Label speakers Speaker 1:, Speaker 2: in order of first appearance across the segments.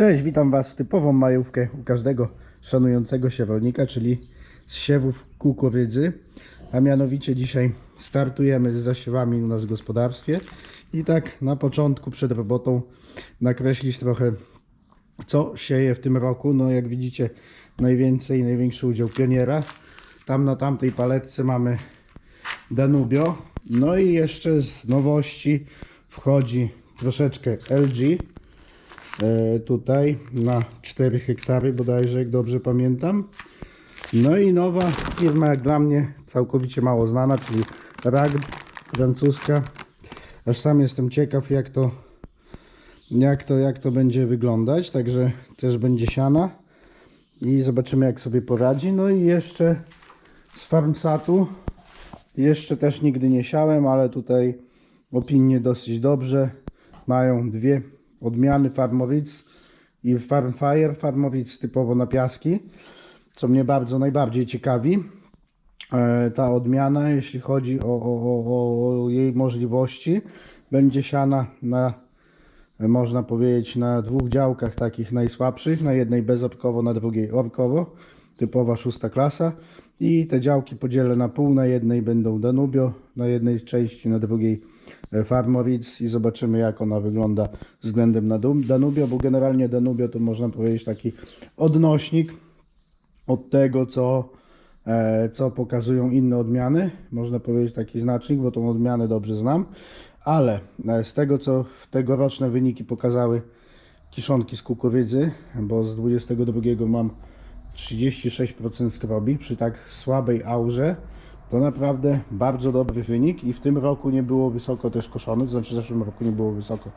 Speaker 1: Cześć, witam Was w typową majówkę u każdego szanującego się rolnika, czyli z siewów kukurydzy. A mianowicie dzisiaj startujemy z zasiewami u nas w gospodarstwie. I tak na początku przed robotą nakreślić trochę co sieje w tym roku. No jak widzicie najwięcej, największy udział pioniera. Tam na tamtej paletce mamy Danubio. No i jeszcze z nowości wchodzi troszeczkę LG. E, tutaj na 4 hektary bodajże, jak dobrze pamiętam. No i nowa firma, jak dla mnie, całkowicie mało znana, czyli RAG francuska. Aż sam jestem ciekaw, jak to, jak to, jak to będzie wyglądać. Także też będzie siana i zobaczymy, jak sobie poradzi. No i jeszcze z Farmsatu. Jeszcze też nigdy nie siałem, ale tutaj opinie dosyć dobrze. Mają dwie odmiany Farmowic i Farmfire. Farmowic typowo na piaski, co mnie bardzo najbardziej ciekawi. E, Ta odmiana, jeśli chodzi o, o, o, o jej możliwości, będzie siana na, e, można powiedzieć, na dwóch działkach takich najsłabszych, na jednej bezorkowo, na drugiej orkowo, typowa szósta klasa i te działki podzielę na pół, na jednej będą Danubio, na jednej części, na drugiej Farmoric i zobaczymy jak ona wygląda względem na Danubio, bo generalnie Danubio to można powiedzieć taki odnośnik od tego, co, e, co pokazują inne odmiany. Można powiedzieć taki znacznik, bo tą odmianę dobrze znam. Ale e, z tego, co tegoroczne wyniki pokazały kiszonki z kukurydzy, bo z 22 mam 36% skrobi przy tak słabej aurze, to naprawdę bardzo dobry wynik i w tym roku nie było wysoko też koszone, to znaczy w zeszłym roku nie było wysoko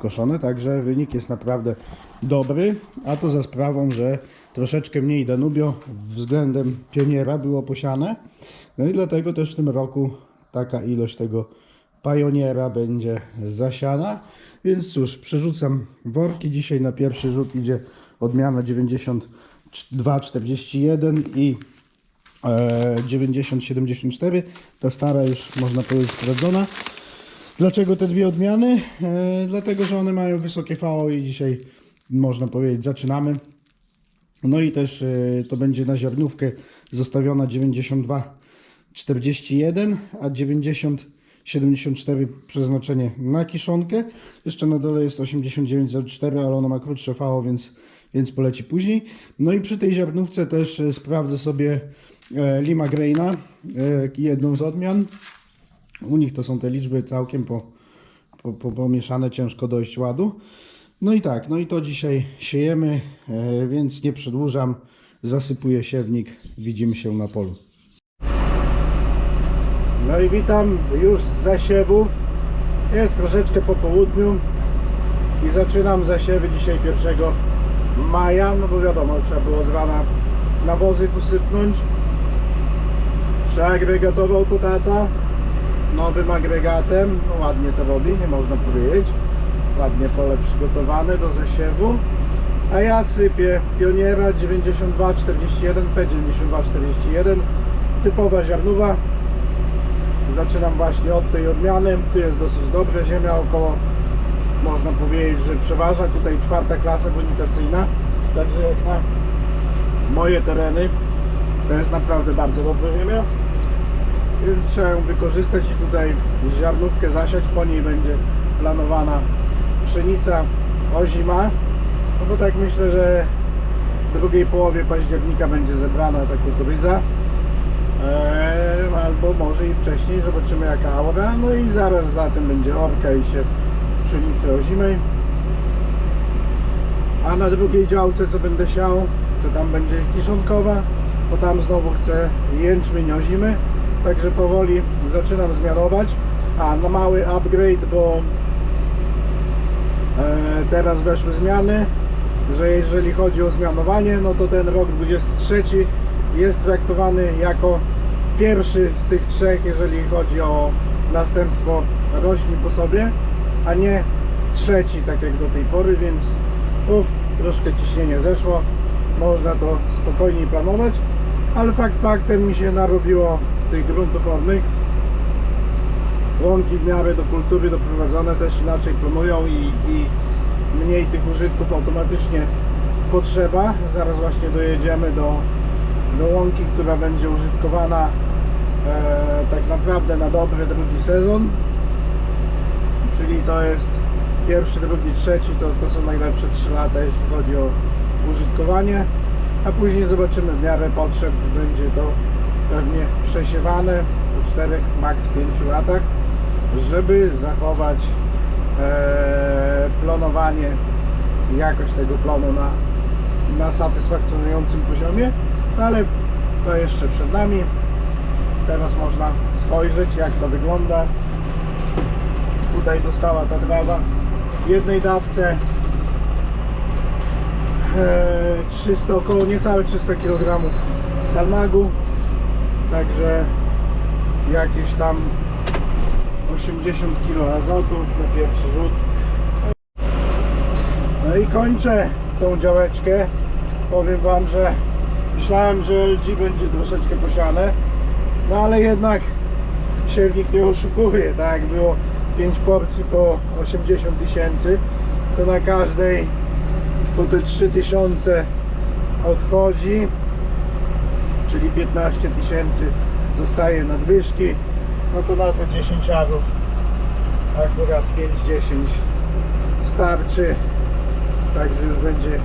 Speaker 1: koszone, także wynik jest naprawdę dobry, a to za sprawą, że troszeczkę mniej Danubio względem pioniera było posiane, no i dlatego też w tym roku taka ilość tego Pioneera będzie zasiana. Więc cóż, przerzucam worki. Dzisiaj na pierwszy rzut idzie odmiana 9241 i 9074. Ta stara już można powiedzieć sprawdzona. Dlaczego te dwie odmiany? E, dlatego, że one mają wysokie VO i dzisiaj można powiedzieć zaczynamy. No i też e, to będzie na ziarnówkę zostawiona 92 41, a 90 74 przeznaczenie na kiszonkę. Jeszcze na dole jest 8904, ale ona ma krótsze VO, więc, więc poleci później. No i przy tej ziarnówce też e, sprawdzę sobie e, Lima Graina, e, jedną z odmian. U nich to są te liczby całkiem po, po, po, pomieszane, ciężko dojść ładu. No i tak, no i to dzisiaj siejemy, e, więc nie przedłużam. Zasypuję siewnik, widzimy się na polu. No i witam już z zasiewów. Jest troszeczkę po południu i zaczynam zasiewy dzisiaj 1 maja, no bo wiadomo, trzeba było z rana nawozy tu sypnąć. Przeagregatował to tata nowym agregatem. No ładnie to robi, nie można powiedzieć. Ładnie pole przygotowane do zasiewu. A ja sypię Pioniera 9241 P9241 typowa ziarnowa zaczynam właśnie od tej odmiany. Tu jest dosyć dobra ziemia, około można powiedzieć, że przeważa. Tutaj czwarta klasa bonitacyjna. Także jak na moje tereny to jest naprawdę bardzo dobra ziemia. Więc trzeba ją wykorzystać i tutaj ziarnówkę zasiać. Po niej będzie planowana pszenica ozima. No bo tak myślę, że w drugiej połowie października będzie zebrana ta kukurydza. Albo może i wcześniej, zobaczymy jaka aura. No i zaraz za tym będzie orka i się pszenicy ozimej. A na drugiej działce co będę siał, to tam będzie kiszonkowa, bo tam znowu chcę jęczmień ozimy. Także powoli zaczynam zmianować. A na mały upgrade, bo e, teraz weszły zmiany, że jeżeli chodzi o zmianowanie, no to ten rok 23 jest traktowany jako pierwszy z tych trzech, jeżeli chodzi o następstwo roślin po sobie, a nie trzeci, tak jak do tej pory, więc uf, troszkę ciśnienie zeszło, można to spokojniej planować, ale fakt faktem mi się narobiło tych gruntów ornych. Łąki w miarę do kultury doprowadzone też inaczej planują i, i mniej tych użytków automatycznie potrzeba. Zaraz właśnie dojedziemy do, do łąki, która będzie użytkowana e, tak naprawdę na dobry drugi sezon. Czyli to jest pierwszy, drugi, trzeci, to, to są najlepsze 3 lata, jeśli chodzi o użytkowanie. A później zobaczymy w miarę potrzeb, będzie to pewnie przesiewane po 4, maks 5 latach, żeby zachować e, plonowanie i jakość tego plonu na, na satysfakcjonującym poziomie, no ale to jeszcze przed nami. Teraz można spojrzeć jak to wygląda. Tutaj dostała ta trawa w jednej dawce 300, około niecałe 300 kg salmagu także jakieś tam 80 kg azotu na pierwszy rzut. No i kończę tą działeczkę. Powiem wam, że myślałem, że LG będzie troszeczkę posiane no ale jednak siewnik nie oszukuje tak? Jak było 5 porcji po 80 tysięcy. To na każdej po te 3000 odchodzi czyli 15 tysięcy zostaje nadwyżki no to na te 10 arów akurat 5-10 starczy także już będzie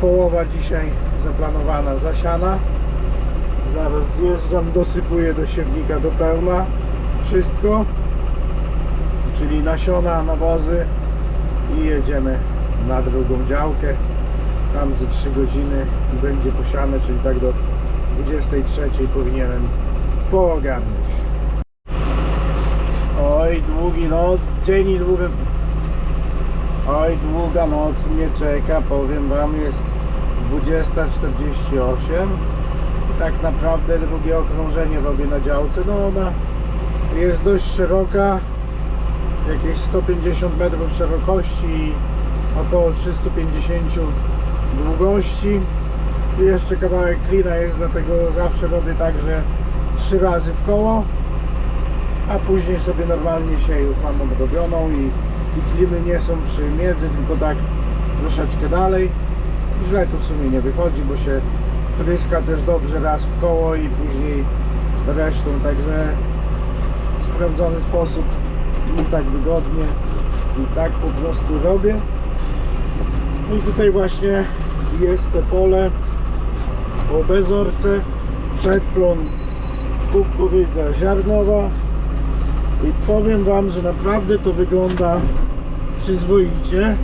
Speaker 1: połowa dzisiaj zaplanowana zasiana. Zaraz zjeżdżam, dosypuję do siewnika do pełna wszystko czyli nasiona, nawozy i jedziemy na drugą działkę tam ze 3 godziny będzie posiane, czyli tak do 23 powinienem poogarnąć. Oj, długi noc, dzień i długi. Oj, długa noc mnie czeka, powiem wam, jest 20.48 i tak naprawdę drugie okrążenie robię na działce, no ona jest dość szeroka, jakieś 150 metrów szerokości około 350 długości. I jeszcze kawałek klina jest dlatego zawsze robię tak, że trzy razy w koło a później sobie normalnie się już mam odrobioną i, i kliny nie są przy miedzy tylko tak troszeczkę dalej. Źle to w sumie nie wychodzi, bo się pryska też dobrze raz w koło i później resztą, także sprawdzony sposób i tak wygodnie i tak po prostu robię i tutaj właśnie jest to pole po bezorce, przedplon kukurydza ziarnowa. I powiem Wam, że naprawdę to wygląda przyzwoicie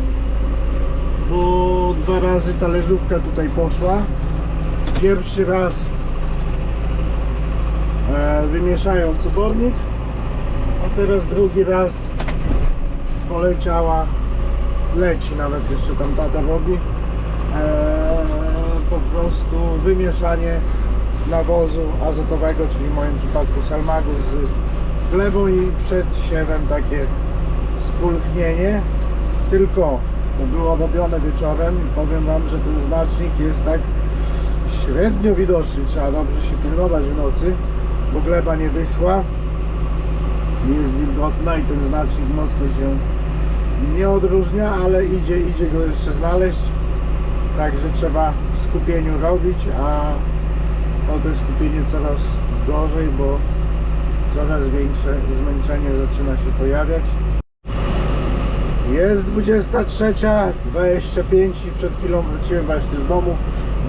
Speaker 1: bo dwa razy talerzówka tutaj poszła. Pierwszy raz e, wymieszając obornik a teraz drugi raz poleciała leci nawet jeszcze tam tata robi. Eee, po prostu wymieszanie nawozu azotowego, czyli w moim przypadku salmagu z glebą i przed siewem takie spulchnienie. Tylko to było robione wieczorem i powiem Wam, że ten znacznik jest tak średnio widoczny. Trzeba dobrze się pilnować w nocy bo gleba nie wyschła jest wilgotna i ten znacznik mocno się nie odróżnia, ale idzie, idzie go jeszcze znaleźć. Także trzeba w skupieniu robić, a to skupienie coraz gorzej, bo coraz większe zmęczenie zaczyna się pojawiać. Jest 23.25 i przed chwilą wróciłem właśnie z domu,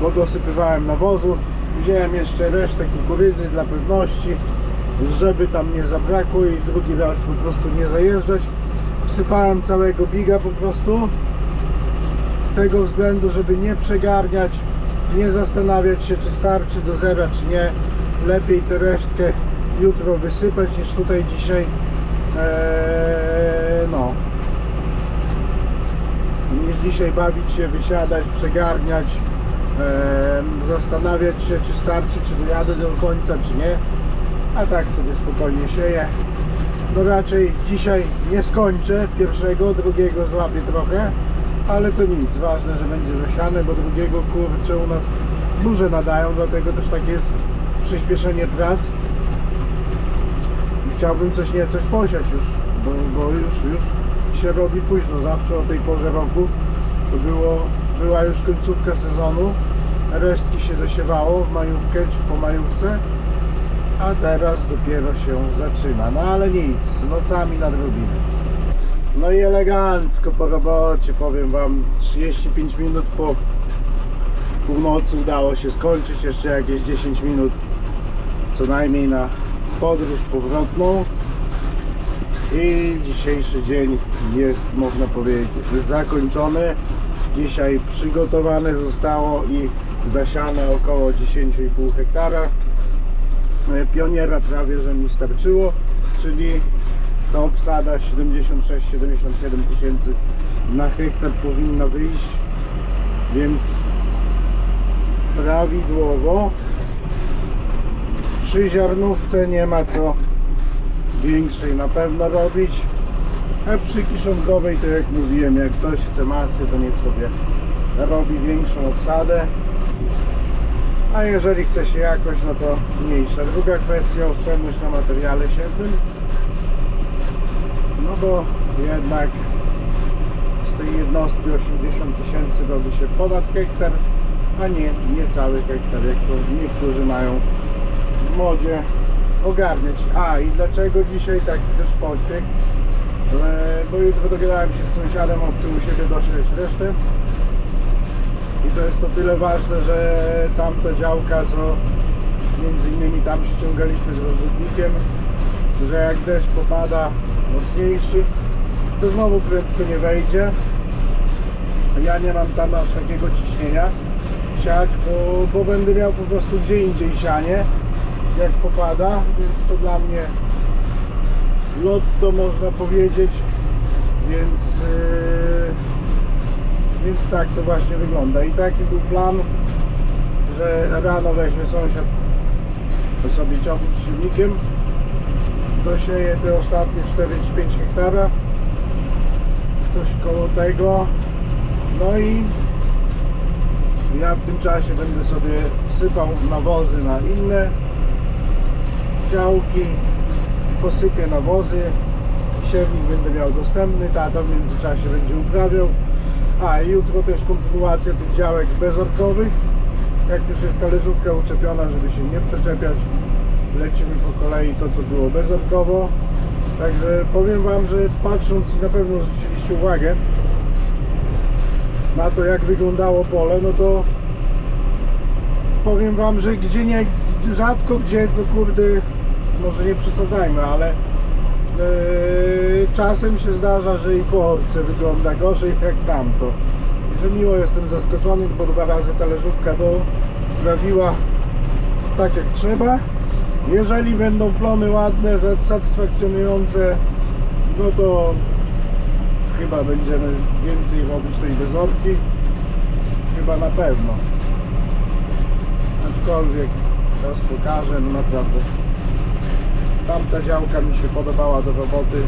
Speaker 1: bo dosypywałem nawozu. Wziąłem jeszcze resztę kukurydzy dla pewności, żeby tam nie zabrakło i drugi raz po prostu nie zajeżdżać wsypałem całego biga po prostu. Z tego względu, żeby nie przegarniać nie zastanawiać się czy starczy do zera czy nie. Lepiej tę resztkę jutro wysypać niż tutaj dzisiaj eee, no. Niż dzisiaj bawić się, wysiadać, przegarniać eee, zastanawiać się czy starczy, czy dojadę do końca czy nie. A tak sobie spokojnie sieję no raczej dzisiaj nie skończę pierwszego, drugiego złapię trochę ale to nic, ważne, że będzie zasiane bo drugiego kurczę u nas burze nadają, dlatego też tak jest przyspieszenie prac. I chciałbym coś nie coś posiać już bo, bo już, już się robi późno, zawsze o tej porze roku. To było, była już końcówka sezonu, resztki się dosiewało w majówkę czy po majówce, a teraz dopiero się zaczyna. No ale nic, nocami nadrobimy. No i elegancko po robocie, powiem Wam, 35 minut po północy udało się skończyć, jeszcze jakieś 10 minut co najmniej na podróż powrotną i dzisiejszy dzień jest można powiedzieć zakończony dzisiaj przygotowane zostało i zasiane około 10,5 hektara pioniera prawie że mi starczyło czyli ta obsada 76-77 tysięcy na hektar powinna wyjść więc prawidłowo przy ziarnówce nie ma co większej na pewno robić a przy kiszonkowej to jak mówiłem jak ktoś chce masy to niech sobie robi większą obsadę a jeżeli chce się jakoś no to mniejsza druga kwestia oszczędność na materiale siewnym no bo jednak z tej jednostki 80 tysięcy robi się ponad hektar a nie niecały hektar jak to niektórzy mają w modzie ogarniać. A i dlaczego dzisiaj taki też pośpiech? E, Bo jutro dogadałem się z sąsiadem, on chce u siebie dosieć resztę. I to jest to tyle ważne, że tamta działka, co między innymi tam ściągaliśmy z rozrzutnikiem, że jak deszcz popada mocniejszy, to znowu prędko nie wejdzie. Ja nie mam tam aż takiego ciśnienia siać, bo, bo będę miał po prostu gdzie indziej sianie jak popada, więc to dla mnie lot to można powiedzieć, więc yy, więc tak to właśnie wygląda i taki był plan, że rano weźmie sąsiad sobie ciągnik silnikiem dosieje te ostatnie 4 czy 5 hektara coś koło tego no i ja w tym czasie będę sobie sypał nawozy na inne działki, posypię nawozy, siewnik będę miał dostępny, tata w międzyczasie będzie uprawiał. A i jutro też kontynuacja tych działek bezorkowych. Jak już jest talerzówka uczepiona, żeby się nie przeczepiać, lecimy po kolei to, co było bezorkowo. Także powiem Wam, że patrząc i na pewno zwróciliście uwagę na to, jak wyglądało pole, no to powiem Wam, że gdzie nie, rzadko gdzie, to kurde, może nie przesadzajmy, ale czasem się zdarza, że i po orce wygląda gorzej jak tamto. Że miło jestem zaskoczony, bo dwa razy talerzówka doprawiła tak jak trzeba. Jeżeli będą plony ładne, satysfakcjonujące, no to chyba będziemy więcej robić tej bezorki. Chyba na pewno. Aczkolwiek czas pokaże, no naprawdę. Tamta działka mi się podobała do roboty.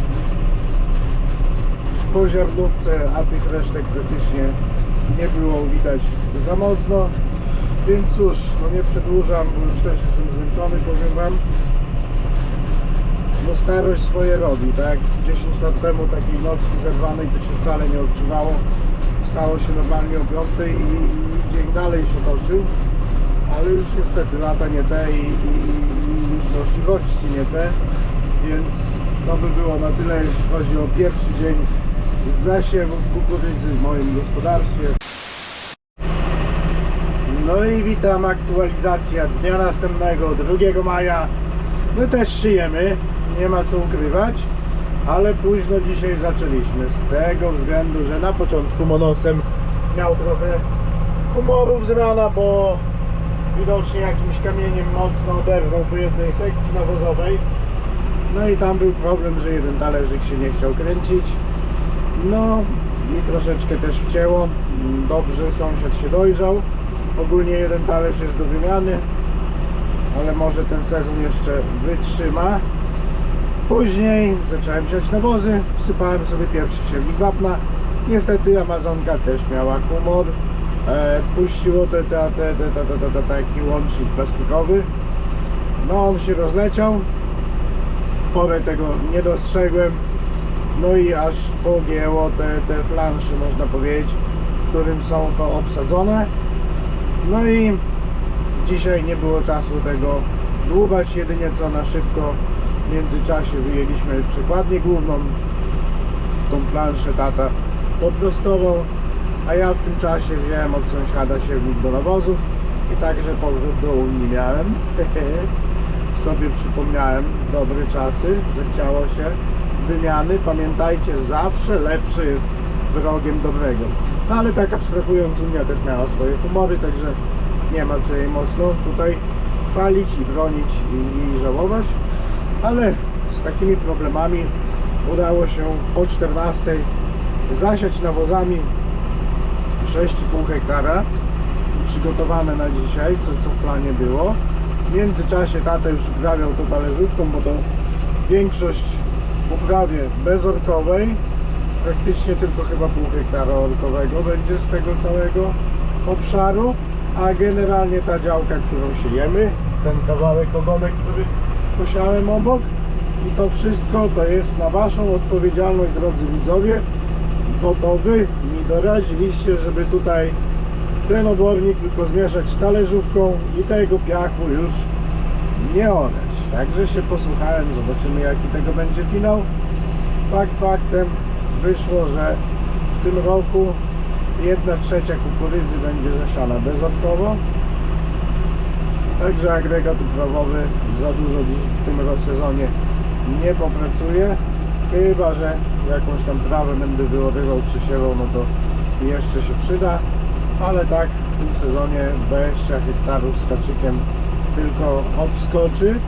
Speaker 1: Po ziarnówce, a tych resztek praktycznie nie było widać za mocno. Więc cóż, no nie przedłużam, bo już też jestem zmęczony, powiem Wam. No starość swoje robi, tak? 10 lat temu takiej nocki zerwanej to się wcale nie odczuwało. Stało się normalnie o 5 i, i dzień dalej się toczył ale już niestety lata nie te i, i, możliwości nie te, więc to by było na tyle, jeśli chodzi o pierwszy dzień zasiewów kukurydzy w moim gospodarstwie. No i witam, aktualizacja dnia następnego, 2 maja. My też szyjemy, nie ma co ukrywać, ale późno dzisiaj zaczęliśmy z tego względu, że na początku monosem miał trochę humorów z rana, bo widocznie jakimś kamieniem mocno oberwał po jednej sekcji nawozowej. No i tam był problem, że jeden talerzyk się nie chciał kręcić. No i troszeczkę też wcięło. Dobrze, sąsiad się dojrzał. Ogólnie jeden talerz jest do wymiany, ale może ten sezon jeszcze wytrzyma. Później zacząłem siać nawozy, wsypałem sobie pierwszy siewnik wapna. Niestety Amazonka też miała humor e, puściło te, te, te, te, te, te, te, taki łącznik plastikowy. No on się rozleciał. W porę tego nie dostrzegłem. No i aż pogięło te, te flanszy można powiedzieć w którym są to obsadzone. No i dzisiaj nie było czasu tego dłubać. Jedynie co na szybko w międzyczasie wyjęliśmy przykładnię główną tą flanszę tata poprostował a ja w tym czasie wziąłem od sąsiada siewnik do nawozów i także powrót do Unii miałem. Sobie przypomniałem dobre czasy, zechciało się wymiany. Pamiętajcie, zawsze lepsze jest wrogiem dobrego. No ale tak abstrahując, Unia też miała swoje humory, także nie ma co jej mocno tutaj chwalić i bronić i, i żałować. Ale z takimi problemami udało się o 14 zasiać nawozami 6,5 hektara przygotowane na dzisiaj, co, co w planie było. W międzyczasie tata już uprawiał to talerzówką, bo to większość w uprawie bezorkowej, praktycznie tylko chyba pół hektara orkowego będzie z tego całego obszaru, a generalnie ta działka, którą siejemy, ten kawałek ogonek, który posiałem obok i to wszystko to jest na Waszą odpowiedzialność, drodzy widzowie, bo to Wy mi doradziliście, żeby tutaj ten obornik tylko zmieszać talerzówką i tego piachu już nie orać. Także się posłuchałem, zobaczymy jaki tego będzie finał. Fakt faktem wyszło, że w tym roku jedna trzecia kukurydzy będzie zasiana bezorkowo. Także agregat uprawowy za dużo w tym sezonie nie popracuje. Chyba, że jakąś tam trawę będę wyorywał, przesiewał, no to jeszcze się przyda. Ale tak w tym sezonie 20 hektarów z haczykiem tylko obskoczy.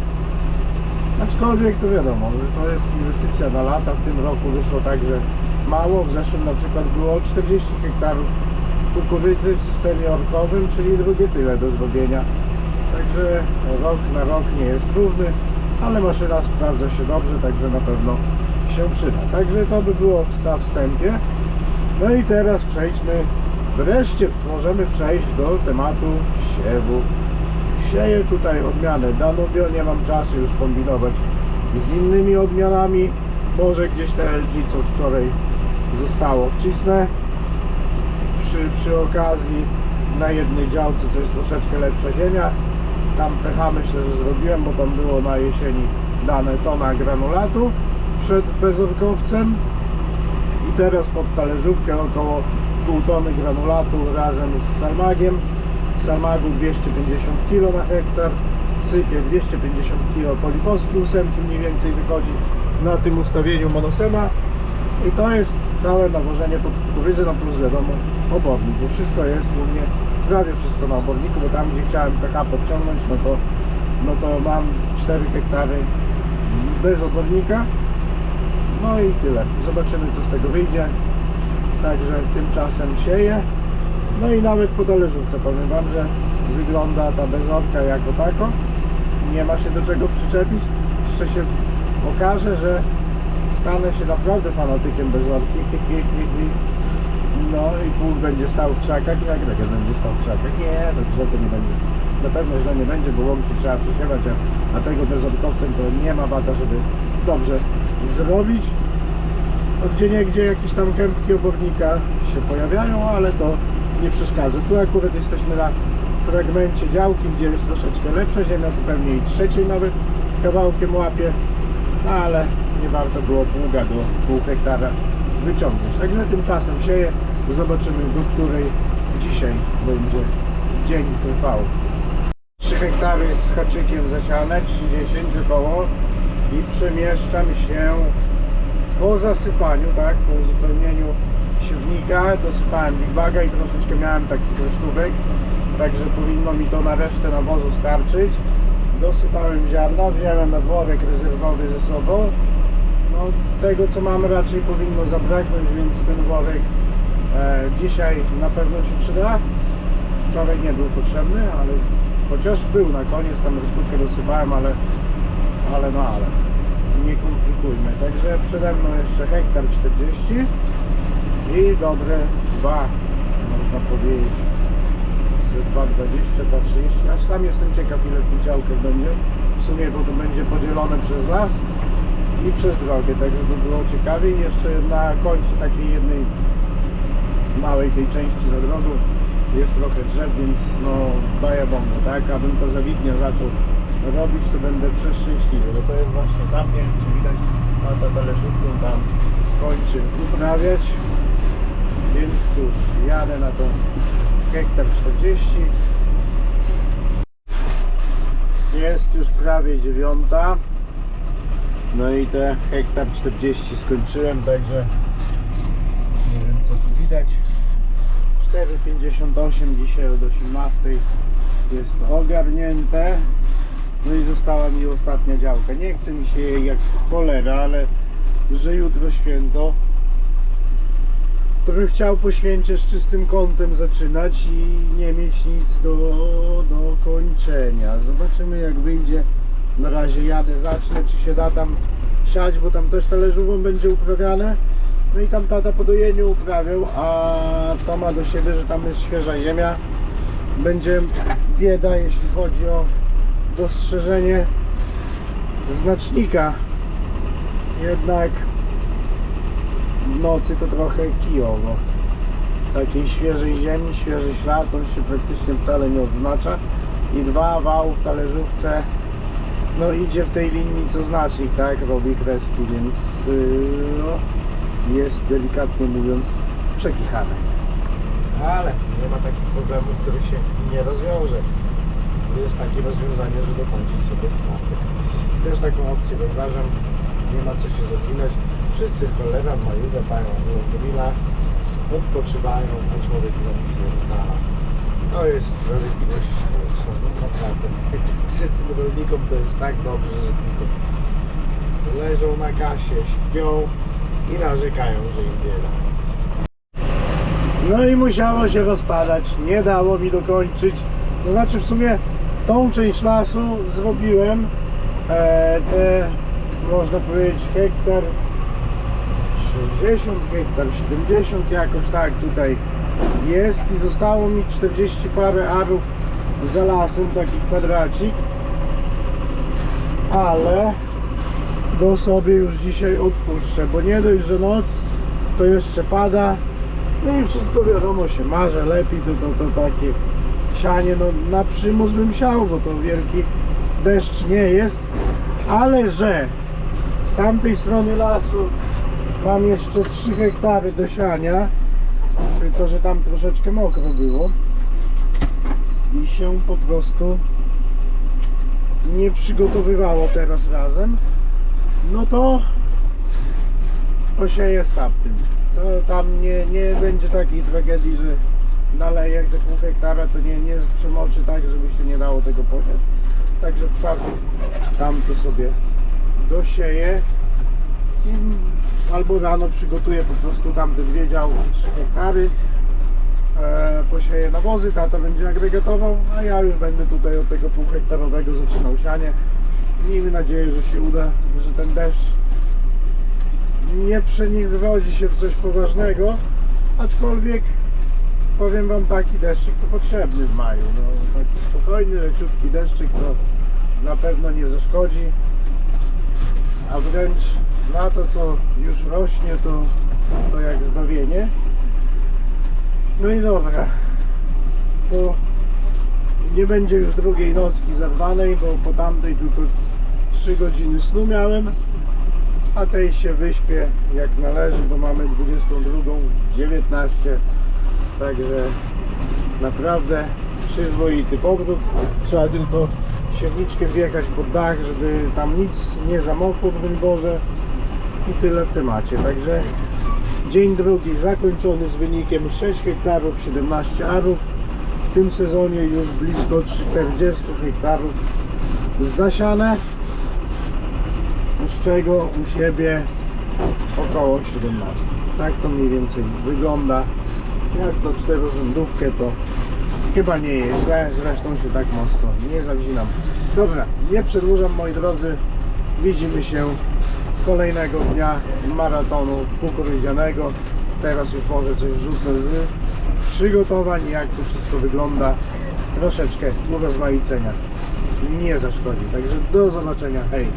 Speaker 1: Aczkolwiek to wiadomo, że to jest inwestycja na lata. W tym roku wyszło tak, że mało. W zeszłym na przykład było 40 hektarów kukurydzy w systemie orkowym, czyli drugie tyle do zrobienia. Także rok na rok nie jest równy, ale maszyna sprawdza się dobrze, także na pewno się przyda. Także to by było na wstępie. No i teraz przejdźmy, wreszcie możemy przejść do tematu siewu. Sieję tutaj odmianę Danubio, nie mam czasu już kombinować z innymi odmianami. Może gdzieś te LG, co wczoraj zostało, wcisnę. Przy, przy okazji na jednej działce coś troszeczkę lepsza ziemia. Tam pH myślę, że zrobiłem, bo tam było na jesieni dane tona granulatu przed bezorkowcem i teraz pod talerzówkę około pół tony granulatu razem z salmagiem salmagu 250 kg na hektar sypie 250 kg polifosku ósemki mniej więcej wychodzi na tym ustawieniu monosema. I to jest całe nawożenie pod kukurydzę, no plus wiadomo obornik, bo wszystko jest u mnie, prawie wszystko na oborniku, bo tam gdzie chciałem pH podciągnąć, no to, no to mam 4 hektary bez obornika no i tyle. Zobaczymy co z tego wyjdzie. Także tymczasem sieję. No i nawet po talerzówce powiem Wam, że wygląda ta bezorka jako tako. Nie ma się do czego przyczepić. Jeszcze się okaże, że stanę się naprawdę fanatykiem bezorki. No i pół będzie stał w krzakach i agregat będzie stał w krzakach. Nie, to źle to nie będzie. Na pewno źle nie będzie, bo łąki trzeba przesiewać, a, a tego bezorkowcem to nie ma bata, żeby dobrze zrobić. No, gdzie jakieś tam kępki obornika się pojawiają, ale to nie przeszkadza. Tu akurat jesteśmy na fragmencie działki, gdzie jest troszeczkę lepsza ziemia, tu pewnie i trzeciej nawet kawałkiem łapie, no, ale nie warto było pługa do pół hektara wyciągnąć. Także tymczasem sieję, zobaczymy do której dzisiaj będzie dzień trwał. 3 hektary z haczykiem zasiane, 30 około i przemieszczam się po zasypaniu, tak, po uzupełnieniu siewnika, dosypałem big baga i troszeczkę miałem takich resztówek, także powinno mi to na resztę nawozu starczyć. Dosypałem ziarna, wziąłem worek rezerwowy ze sobą. No, tego co mamy raczej powinno zabraknąć, więc ten worek e, dzisiaj na pewno się przyda. Wczoraj nie był potrzebny, ale chociaż był na koniec, tam resztówkę dosypałem, ale, ale no ale nie komplikujmy. Także przede mną jeszcze hektar 40 i dobre dwa, można powiedzieć, z 2,20, 2,30. Aż sam jestem ciekaw ile w tych działkach będzie. W sumie, bo to będzie podzielone przez las i przez drogę, tak żeby było ciekawie. I jeszcze na końcu takiej jednej małej tej części za drogą jest trochę drzew, więc no daje bombę, tak? Abym to zawidnie zaczął robić, to będę przeszczęśliwy, bo to jest właśnie tam, nie wiem czy widać, tata talerzówką tam kończy uprawiać, więc cóż, jadę na to hektar 40 jest już prawie dziewiąta. No i te hektar 40 skończyłem, także nie wiem co tu widać. 4,58 dzisiaj od 18 jest ogarnięte no i została mi ostatnia działka nie chce mi się jej jak cholera, ale że jutro święto to bym chciał po święcie z czystym kątem zaczynać i nie mieć nic do, do kończenia. Zobaczymy jak wyjdzie. Na razie jadę, zacznę, czy się da tam siać, bo tam też talerzową będzie uprawiane. No i tam tata po dojeniu uprawiał, a to ma do siebie, że tam jest świeża ziemia. Będzie bieda, jeśli chodzi o dostrzeżenie znacznika. Jednak w nocy to trochę kijowo. Takiej świeżej ziemi, świeży ślad, on się praktycznie wcale nie odznacza. I dwa wał w talerzówce, no idzie w tej linii co znacznik, tak, robi kreski, więc yy, no, jest delikatnie mówiąc przekichane. Ale nie ma takich problemów, który się nie rozwiąże. Jest takie rozwiązanie, że dokończyć sobie w czwartek. Też taką opcję rozważam. Nie ma co się zapinać. Wszyscy cholera mają pają grilla, odpoczywają, a człowiek zapierdala. To jest sprawiedliwość społeczna, no naprawdę. Tym rolnikom to jest tak dobrze, że tylko leżą na kasie, śpią i narzekają, że im bieda. No i musiało się rozpadać, nie dało mi dokończyć. To znaczy w sumie tą część lasu zrobiłem e, te można powiedzieć hektar 60 hektar 70 jakoś tak tutaj jest i zostało mi 40 parę arów za lasem taki kwadracik. Ale go sobie już dzisiaj odpuszczę bo nie dość, że noc to jeszcze pada. No i wszystko wiadomo się marze lepiej to, to, to takie sianie no na przymus bym siał bo to wielki deszcz nie jest ale że z tamtej strony lasu mam jeszcze 3 hektary do siania tylko że tam troszeczkę mokro było i się po prostu nie przygotowywało teraz razem no to posieję z tamtym. To tam nie, nie będzie takiej tragedii, że naleję jak te pół hektara to nie, nie przemoczy tak, żeby się nie dało tego posiać. Także w czwartek tam to sobie dosieję. I albo rano przygotuję po prostu tam te dwie działki 3 hektary e, posieję nawozy, tata będzie agregatował a ja już będę tutaj od tego pół hektarowego zaczynał sianie. Miejmy nadzieję, że się uda, że ten deszcz nie przerodzi się w coś poważnego aczkolwiek powiem wam taki deszczyk to potrzebny w maju no, taki spokojny, leciutki deszczyk to na pewno nie zaszkodzi. A wręcz na to co już rośnie to, to jak zbawienie. No i dobra to nie będzie już drugiej nocki zerwanej bo po tamtej tylko 3 godziny snu miałem a tej się wyśpię jak należy bo mamy 22.19 także naprawdę przyzwoity powrót. Trzeba tylko siewniczkiem wjechać pod dach żeby tam nic nie zamokło broń Boże i tyle w temacie. Także dzień drugi zakończony z wynikiem 6 hektarów 17 arów. W tym sezonie już blisko 40 hektarów zasiane. Z czego u siebie około 17 tak to mniej więcej wygląda jak to czterorzędówkę to chyba nie jest źle, zresztą się tak mocno nie zawzinam. Dobra, nie przedłużam moi drodzy, widzimy się kolejnego dnia maratonu kukurydzianego. Teraz już może coś wrzucę z przygotowań, jak to wszystko wygląda. Troszeczkę urozmaicenia nie zaszkodzi. Także do zobaczenia, hej!